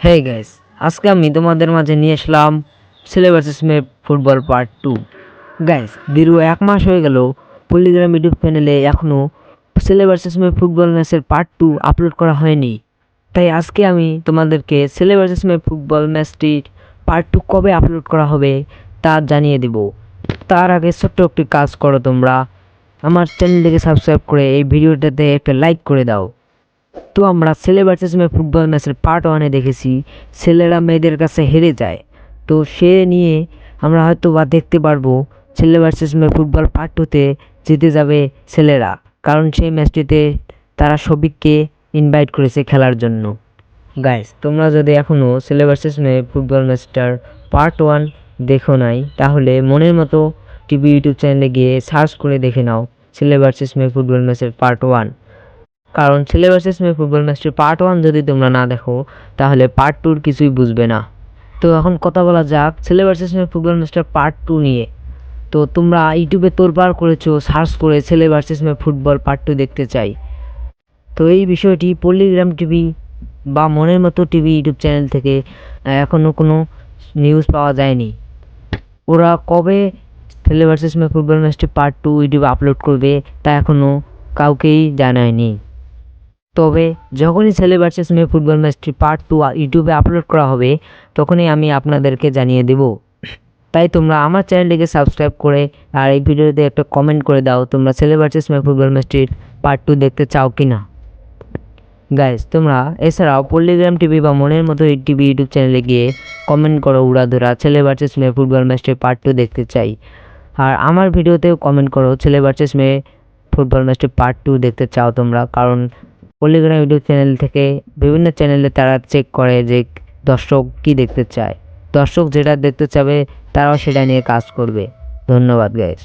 Hey guys আজকে আমি তোমাদের মাঝে নিয়ে আসলাম ছেলে ভার্সেস মেয়ে ফুটবল পার্ট টু গাইস দীর্ঘ এক মাস হয়ে গেল পল্লিগ্রাম ইউটিউব চ্যানেলে এখনও ছেলে ভার্সেস মেয়ে ফুটবল ম্যাচের পার্ট টু আপলোড করা হয়নি। তাই আজকে আমি তোমাদেরকে ছেলে ভার্সেস মেয়ে ফুটবল ম্যাচটির পার্ট টু কবে আপলোড করা হবে তা জানিয়ে দেব। তার আগে ছোট্ট একটি কাজ করো তোমরা। আমার চ্যানেলটিকে সাবস্ক্রাইব করে এই ভিডিওটাতে একটা লাইক করে দাও। তো আমরা ছেলে ভার্সেস মেয়ে ফুটবল ম্যাচের পার্ট ওয়ানে দেখেছি। ছেলেরা মেয়েদের কাছে হেরে যায়। তো সে নিয়ে আমরা হয়তো বা দেখতে পারব ছেলে ভার্সেস মেয়ে ফুটবল পার্ট টুতে জিতে যাবে ছেলেরা। কারণ সেই ম্যাচটিতে তারা সবিককে ইনভাইট করেছে খেলার জন্য। গাইস তোমরা যদি এখনও ছেলে ভার্সেস মেয়ে ফুটবল ম্যাচটার পার্ট ওয়ান দেখো নাই, তাহলে মনের মতো টিভি ইউটিউব চ্যানেলে গিয়ে সার্চ করে দেখে নাও ছেলে ভার্সেস মেয়ে ফুটবল ম্যাচের পার্ট ওয়ান কারণ ছেলে ভার্সেস মেয়ে ফুটবল ম্যাচটির পার্ট ওয়ান যদি তোমরা না দেখো, তাহলে পার্ট টুর কিছুই বুঝবে না। তো এখন কথা বলা যাক ছেলে ভার্সেস মেয়ে ফুটবল ম্যাচটার পার্ট টু নিয়ে। তো তোমরা ইউটিউবে তোলপাড় করেছ সার্চ করে ছেলে ভার্সেস মেয়ে ফুটবল পার্ট টু দেখতে চাই। তো এই বিষয়টি পল্লিগ্রাম টিভি বা মনের মতো টিভি ইউটিউব চ্যানেল থেকে এখনও কোনো নিউজ পাওয়া যায়নি। ওরা কবে ছেলে ভার্সেস মেয়ে ফুটবল ম্যাচটি পার্ট টু ইউটিউবে আপলোড করবে, তা এখনও কাউকেই জানায়নি। তবে যখনই ছেলে ভার্সেস মেয়ে ফুটবল ম্যাচটি পার্ট টু ইউটিউবে আপলোড করা হবে, তখনই আমি আপনাদেরকে জানিয়ে দেব। তাই তোমরা আমার চ্যানেলটিকে সাবস্ক্রাইব করে আর এই ভিডিওতে একটা কমেন্ট করে দাও, তোমরা ছেলে ভার্সেস মেয়ে ফুটবল ম্যাচটির পার্ট টু দেখতে চাও কি না গাইস তোমরা এছাড়াও পল্লিগ্রাম টিভি বা মনের মতো এই টিভি ইউটিউব চ্যানেলে গিয়ে কমেন্ট করো উড়াধুরা ছেলে ভার্সেস মেয়ে ফুটবল ম্যাচটির পার্ট টু দেখতে চাই। আর আমার ভিডিওতেও কমেন্ট করো, ছেলে ভার্সেস মেয়ে ফুটবল ম্যাচটির পার্ট টু দেখতে চাও তোমরা, কারণ পল্লিগ্রাম ইউটিউব চ্যানেল থেকে বিভিন্ন চ্যানেলে তারা চেক করে যে দর্শক কী দেখতে চায়। দর্শক যেটা দেখতে চাবে, তারাও সেটা নিয়ে কাজ করবে। ধন্যবাদ গাইস